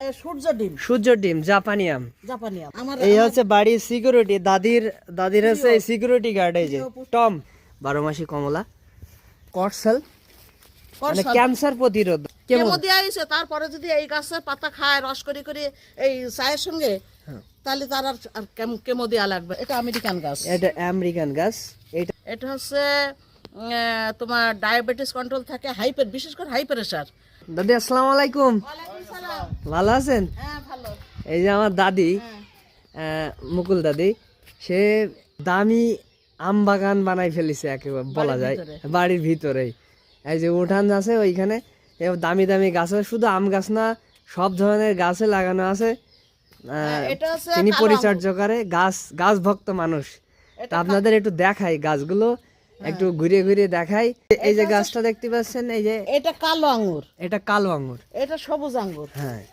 এ, সূর্য ডিম। সূর্য ডিম জাপানি আম জাপানি আম। আমার এই হচ্ছে বাড়ির সিকিউরিটি দাদির দাদির হচ্ছে সিকিউরিটি গার্ড এই যে টম। বারো মাসি কমলা। কটসেল মানে ক্যান্সার প্রতিরোধ। কেমো দিয়ে আইছে তারপরে যদি এই গাছের পাতা খায় রস করে করে এই চায়ের সঙ্গে হ্যাঁ। তাহলে তার আর কেমো দেওয়া লাগবে। এটা আমেরিকান গাছ। এটা আমেরিকান গাছ। এটা এটা হচ্ছে আহ, তোমার ডায়াবেটিস কন্ট্রোল থাকে হাইপার বিশেষ করে হাই প্রেশার দাদি আসসালামু আলাইকুম। ভালো আছেন? হ্যাঁ এই যে আমার দাদি হ্যাঁ। মুকুল দাদি সে দামি আম বাগান বানাই ফেলেছে একেবারে বলা যায়। বাড়ির ভিতরেই। এই যে উঠান আছে ওইখানে দামি দামি গাছ শুধু আম গাছ না সব ধরনের গাছে লাগানো আছে। আহ, তিনি পরিচর্যা করে গাছ গাছ ভক্ত মানুষ। তা আপনাদের একটু দেখাই গাছগুলো। একটু ঘুরে ঘুরে দেখাই। এই যে গাছটা দেখতে পাচ্ছেন এই যে এটা কালো আঙ্গুর। এটা কালো আঙ্গুর। এটা সবুজ আঙ্গুর। হ্যাঁ।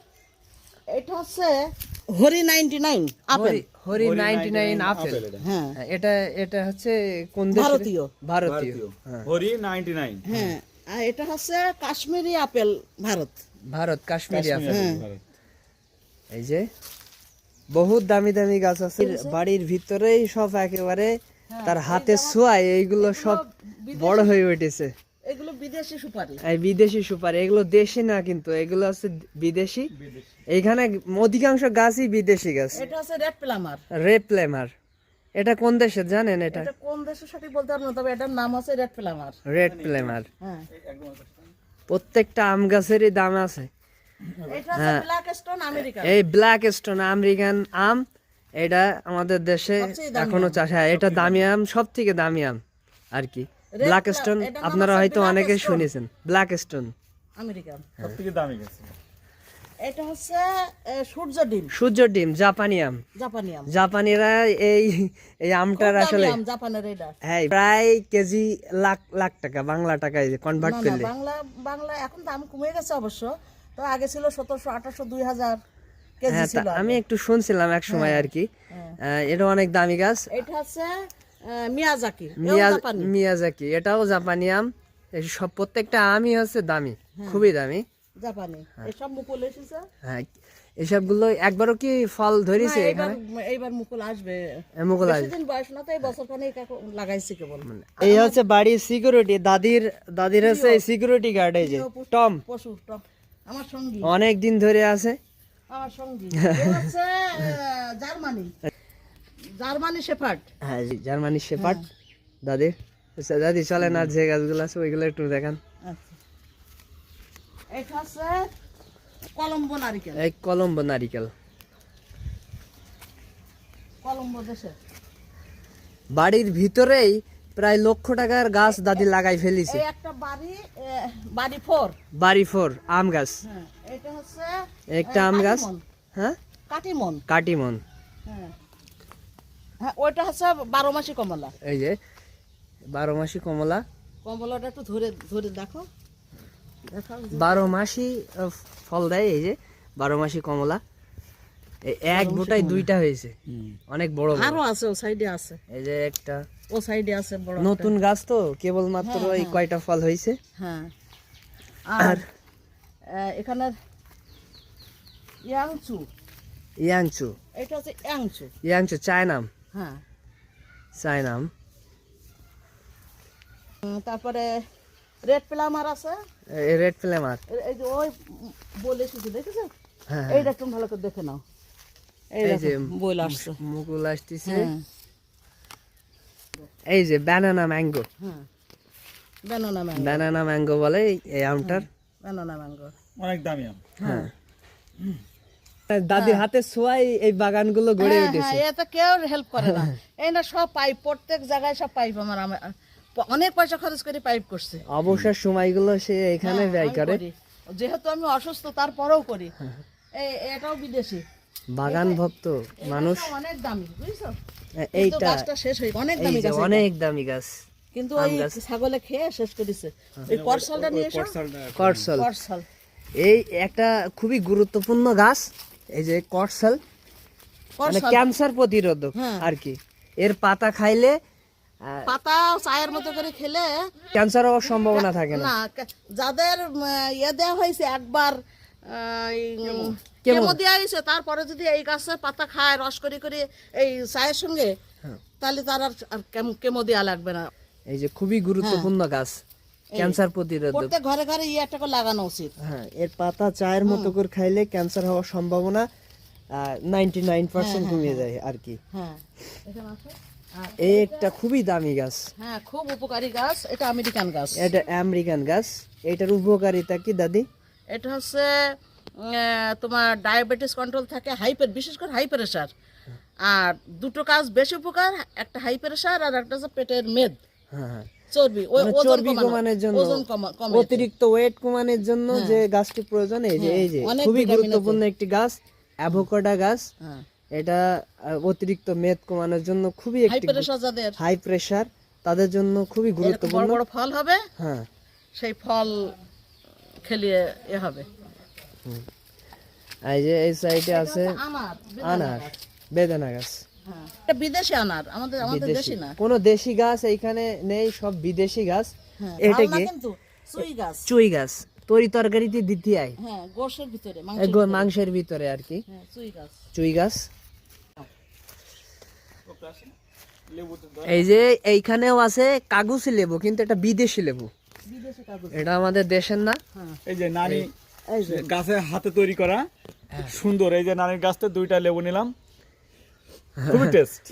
এটা হচ্ছে হরি নাইনটি নাইন আপেল। হরি- হরি নাইনটি নাইন আপেল। হ্যাঁ। হ্যাঁ, এটা এটা হচ্ছে কোন দেশের? ভারতীয়। ভারতীয়। হ্যাঁ। Hari ninety nine. হ্যাঁ আর এটা হচ্ছে কাশ্মীরি আপেল ভারত। ভারত কাশ্মীরি আপেল। এই যে বহুত দামি দামি গাছ আছে। বাড়ির ভিতরেই সব একেবারে তার হাতে ছোঁয়ায় এইগুলো সব বড় হয়ে উঠেছে। এগুলো বিদেশি সুপারি। এই বিদেশি সুপারি এগুলো দেশি না কিন্তু এগুলো হচ্ছে বিদেশি। এইখানে অধিকাংশ গাছই বিদেশি গাছ। এটা হচ্ছে রেড প্লামার রেপ্লেমার এটা কোন দেশের জানেন এটা? এটা কোন দেশের সঠিক বলতে পারব না তবে এটার নাম হচ্ছে রেড প্লামার রেড প্লেমার হ্যাঁ। প্রত্যেকটা আম গাছেরই দাম আছে। এটা ব্ল্যাক স্টোন আমেরিকা এই ব্ল্যাক স্টোন আমেরিকান আম এটা আমাদের দেশে এখনও চাষ হয়। এটা দামি আম সব থেকে দামি আম আর কি। ব্ল্যাক স্টোন আপনারা হয়তো অনেকে শুনেছেন। ব্ল্যাক স্টোন আমেরিকান সব থেকে দামি গেছে। এটা হচ্ছে সূর্য ডিম। সূর্য ডিম জাপানি আম। জাপানি আম। জাপানিরা এই এই আমটার আসলে জাপানের এটা। হ্যাঁ প্রায় কেজি লাখ লাখ টাকা বাংলা টাকায় কনভার্ট করলে। বাংলা বাংলা এখন দাম কমে গেছে অবশ্য। তো আগে ছিল সতেরোশো আঠারোশো দুই হাজার। আমি একটু শুনছিলাম এক সময় আর কি এটা অনেক দামি গাছ। এটা হচ্ছে মিয়াজাকি। মিয়াজাকি এটাও জাপানি আম। সব প্রত্যেকটা আমই হচ্ছে দামি হ্যাঁ। খুবই দামি। জাপানি। এসব মুকুল এসেছে? হ্যাঁ এসবগুলো একবারও কি ফল ধরেছে এখানে? এইবার মুকুল আসবে। মুকুল আসবে। বয়স না তো এই বছর খানে লাগাইছি কেবল। এই হচ্ছে বাড়ির সিকিউরিটি দাদির দাদির হচ্ছে সিকিউরিটি গার্ড এই যে টম। পশু টক আমার সঙ্গী। অনেক দিন ধরে আছে। আমার সঙ্গী। হচ্ছে জার্মানি। Germany shepherd. হ্যাঁ জি জার্মানি শেপার্ড দাদির আচ্ছা, দাদি চলেন আর যে গাছগুলো আছে ওইগুলো একটু দেখান। আচ্ছা। এটা হচ্ছে কলম্বো নারিকেল। এই কলম্বো নারিকেল। কলম্বো দেশে। বাড়ির ভিতরেই প্রায় লক্ষ টাকার গাছ দাদি লাগাই ফেলিছে। একটা বাড়ি বাড়ি ফোর। বাড়ি ফোর আম গাছ। হ্যাঁ। এটা হচ্ছে একটা আম গাছ? হ্যাঁ? কাটিমন। কাটিমন। হ্যাঁ। হ্যাঁ ওইটা হচ্ছে বারো মাসি কমলা। এই যে বারো মাসি কমলা। কমলাটা একটু ধরে ধরে দেখো। বারো মাসি ফল দেয় এই যে বারো মাসি কমলা। এই এক বোটাই দুইটা হয়েছে। অনেক বড় বড়। আরও আছে ও সাইডে আছে। এই যে একটা ও সাইডে আছে বড় নতুন গাছ তো কেবল মাত্র এই কয়টা ফল হয়েছে। হ্যাঁ। আর এখানে ইয়াংচু। ইয়াংচু। এটা হচ্ছে ইয়াংচু। ইয়াংচু চায়নাম। হ্যাঁ। চায়নাম। তারপরে রেড প্লামার আছে। রেড ফ্লেমার এই যে ওই বলে এসেছে দেখেছ হ্যাঁ এইটা একটু ভালো করে দেখে নাও। এই এই যে বইল আসছে। মুকুল আসতেছে। হ্যাঁ। এই যে ব্যানানা ম্যাঙ্গো হ্যাঁ। বেনানা ম্যাঙ্গো ব্যানানা ম্যাঙ্গো বলে এই- এই আমটার। বেনানা ম্যাঙ্গো অনেক দামি আম। হ্যাঁ। দাদির হাতে ছোঁয়াই এই বাগানগুলো গড়ে হ্যাঁ উঠেছে। হ্যাঁ এতে কেউ হেল্প করে না। এই না সব পাইপ প্রত্যেক জায়গায় সব পাইপ আমার অনেক পয়সা খরচ করে পাইপ করছে। অবসর সময়গুলো সে এখানে হ্যাঁ, ব্যয় করে। যেহেতু আমি অসুস্থ তারপরেও করি। এই এটাও বিদেশি। বাগান ভক্ত মানুষ। অনেক দামি বুঝছ? এইটা গাছটা শেষ হয়ে অনেক দামি গাছ অনেক দামি গাছ। কিন্তু ওই ছাগলে খেয়ে শেষ করেছে এই করসালটা নিয়ে এসো। করসল করসাল এই একটা খুবই গুরুত্বপূর্ণ গাছ এই যে করসল মানে ক্যান্সার প্রতিরোধক হ্যাঁ। আর কি। এর পাতা খাইলে পাতা চায়ের মতো করে খেলে ক্যান্সার হওয়ার সম্ভাবনা থাকে না। যাদের ইয়ে দেওয়া হয়েছে একবার কেমো। দেওয়া হয়েছে তারপরে যদি এই গাছের পাতা খায় রস করে করে এই চায়ের সঙ্গে হ্যাঁ। তাহলে তার আর আর কেমো দেওয়া লাগবে না। এই যে খুবই গুরুত্বপূর্ণ গাছ ক্যান্সার প্রতিরোধক। প্রত্যেক ঘরে ঘরে ইয়ে একটা করে লাগানো উচিত। হ্যাঁ এর পাতা চায়ের মতো করে খাইলে ক্যান্সার হওয়ার সম্ভাবনা নাইন পার্সেন্ট কমে যায় আর কি। হ্যাঁ এই একটা খুবই দামি গাছ। হ্যাঁ খুব উপকারী গাছ। এটা আমেরিকান গাছ। এটা আমেরিকান গাছ। এটার উপকারিতা কি দাদি? এটা হচ্ছে তোমার ডায়াবেটিস কন্ট্রোল থাকে হাইপার বিশেষ করে হাই প্রেশার আর দুটো কাজ বেশি উপকার একটা হাই প্রেশার আর একটা হচ্ছে পেটের মেদ। হ্যাঁ হ্যাঁ। চর্বি ওই মানে চর্বি কমানোর জন্য অতিরিক্ত ওয়েট কমানোর জন্য যে গাছটি প্রয়োজন এই যে এই যে হ্যাঁ, খুবই গুরুত্বপূর্ণ একটি গাছ অ্যাভোকাডা গাছ। হ্যাঁ। এটা অতিরিক্ত মেদ কমানোর জন্য খুবই হাই একটি হাই প্রেসার তাদের জন্য খুবই গুরুত্বপূর্ণ। বড় ফল হবে হ্যাঁ। সেই ফল খেলিয়ে এ হবে। এই যে এই সাইডে আছে আনার বেদানা গাছ। হ্যাঁ এটা বিদেশি আনার আমাদের আমাদের দেশি না। কোনো দেশি গাছ এইখানে নেই সব বিদেশি গাছ। হ্যাঁ এটা কি? কিন্তু সুই গাছ। চুই গাছ। তরি তরকারিতে দিতে আয়। হ্যাঁ গোশের ভিতরে মাংসের ভিতরে। আর কি। হ্যাঁ গাছ। চুই গাছ। এই যে এইখানেও আছে কাগজি লেবু কিন্তু এটা বিদেশি লেবু। এটা আমাদের দেশের না। হ্যাঁ। এই যে নানি এই গাছে হাতে তৈরি করা সুন্দর। এই যে নানির গাছতে দুইটা লেবু নিলাম। খুবই টেস্ট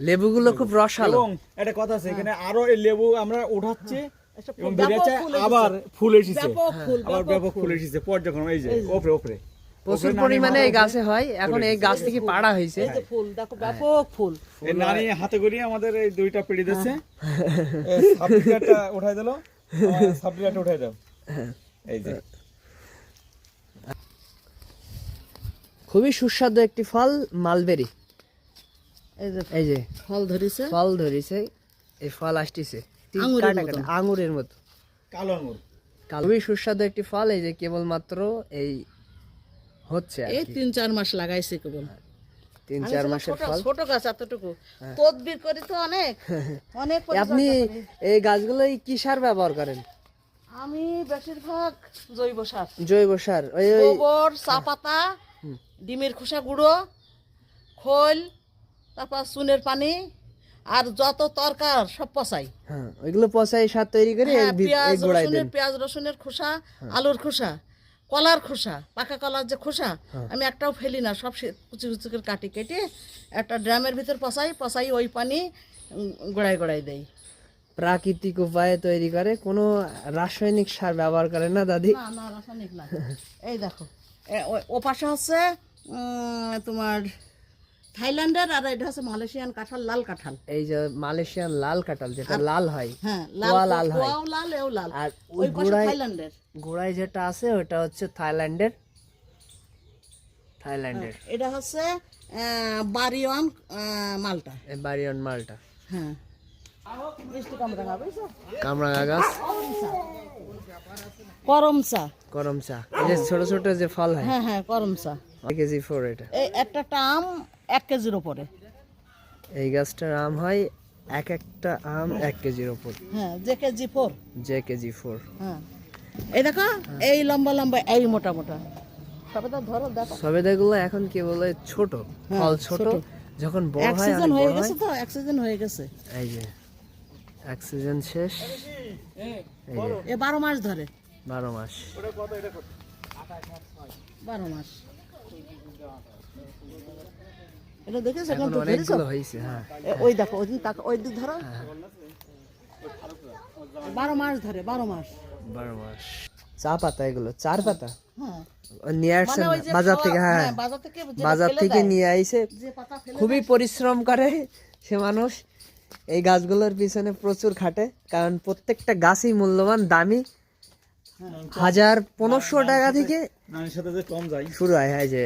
লেবুগুলো খুব রসালো। এবং একটা কথা আছে এখানে আরও এই লেবু আমরা উঠাচ্ছি এবং বেরিয়েছে আবার ফুল এসেছে। আবার ব্যাপক ফুল এসেছে। পর্যায়ক্রমে এই যে ওপরে ওপরে। প্রচুর পরিমাণে এই গাছে হয়। এখন এই গাছ থেকে পাড়া হয়েছে। ফুল দেখো ব্যাপক ফুল। এই নানি হাতে করিয়ে আমাদের এই দুইটা পেড়ি দিচ্ছে। সাবডিভিটারটা উঠাই দিল। সাবডিভিটারটা উঠাই দাও। এই যে। খুবই সুস্বাদু একটি ফল মালবেরি। এই যে ফল ধরেছে। ফল ধরেছে এই ফল আসতেছে। তিন আঙুরের মতো। কালো আঙুর। খুবই সুস্বাদু একটি ফল এই যে কেবলমাত্র এই হচ্ছে এই তিন চার মাস লাগাইছে কেবল। তিন চার মাসের ছোট- ফল। হ্যাঁ। ছোট গাছ এতটুকু। তদবির করি তো অনেক। অনেক আপনি এই গাছগুলো কি সার ব্যবহার করেন? আমি বেশিরভাগ জৈব সার। জৈব সার। ওই ওই গোবর চা পাতা ডিমের খোসা গুঁড়ো খোল তারপর চুনের পানি আর যত তরকার সব পচাই। হ্যাঁ ওইগুলো পচাই সার তৈরি করে হ্যাঁ, পেঁয়াজ রসুনের পেঁয়াজ রসুনের খোসা আলুর খোসা কলার খোসা পাকা কলার যে খোসা আমি একটাও ফেলি না সব কুচি কুচি করে কাটি কেটে একটা ড্রামের ভিতর পচাই পচাই ওই পানি গোড়ায় গোড়ায় দেই। প্রাকৃতিক উপায়ে তৈরি করে কোনো রাসায়নিক সার ব্যবহার করে না দাদি? না না রাসায়নিক না। এই দেখো ও- পাশে হচ্ছে তোমার থাইল্যান্ডের আর এটা হচ্ছে মালয়েশিয়ান কাঁঠাল লাল কাঁঠাল। এই যে মালয়েশিয়ান লাল কাঁঠাল যেটা লাল হয় হ্যাঁ লাল হয়। লাল এও লাল। আর ওই গোড়ায় থাইল্যান্ডের। গোড়ায় যেটা আছে ওটা হচ্ছে থাইল্যান্ডের থাইল্যান্ডের। এটা হচ্ছে আহ, মালটা। এই বাড়িয়ন মালটা। হ্যাঁ। কামরাঙা গাছ করম চা করম চা এই যে ছোট ছোট যে ফল হয়। হ্যাঁ হ্যাঁ করম চা কেজি ফোর এটা। এই একটা আম এক কেজির ওপরে এই গাছটার আম হয় এক একটা আম এক কেজির ওপর হ্যাঁ যে কেজি ফোর। যে কেজি ফোর। হ্যাঁ। এই দেখো এই লম্বা লম্বা এই মোটা মোটা। ধরো দেখো। সবেদাগুলো এখন কি বলে ছোট হ্যাঁ, ফল ছোট। যখন বড় হয় হয়ে গেছে তো এক সিজন হয়ে গেছে। এই যে এক সিজন শেষ এ বারো মাস ধরে। বারো মাস। বারো মাস। এটা দেখেছ? এখন কিন্তু ধরেছো অনেকগুলো হয়েছে হ্যাঁ। ওই দেখো ওই দিন তাকে ওই দিক ধরো। বারো মাস ধরে বারো মাস। বারো মাস। চা পাতা এগুলো চার পাতা? হ্যাঁ। নিয়ে আসছেন মানে বাজার থেকে হ্যাঁ। হ্যাঁ, বাজার থেকে বাজার থেকে নিয়ে আইসে খুবই পরিশ্রম করে সে মানুষ। এই গাছগুলোর পিছনে প্রচুর খাটে কারণ প্রত্যেকটা গাছই মূল্যবান দামি। হাজার পনেরোশো টাকা থেকে শুরু হয় যে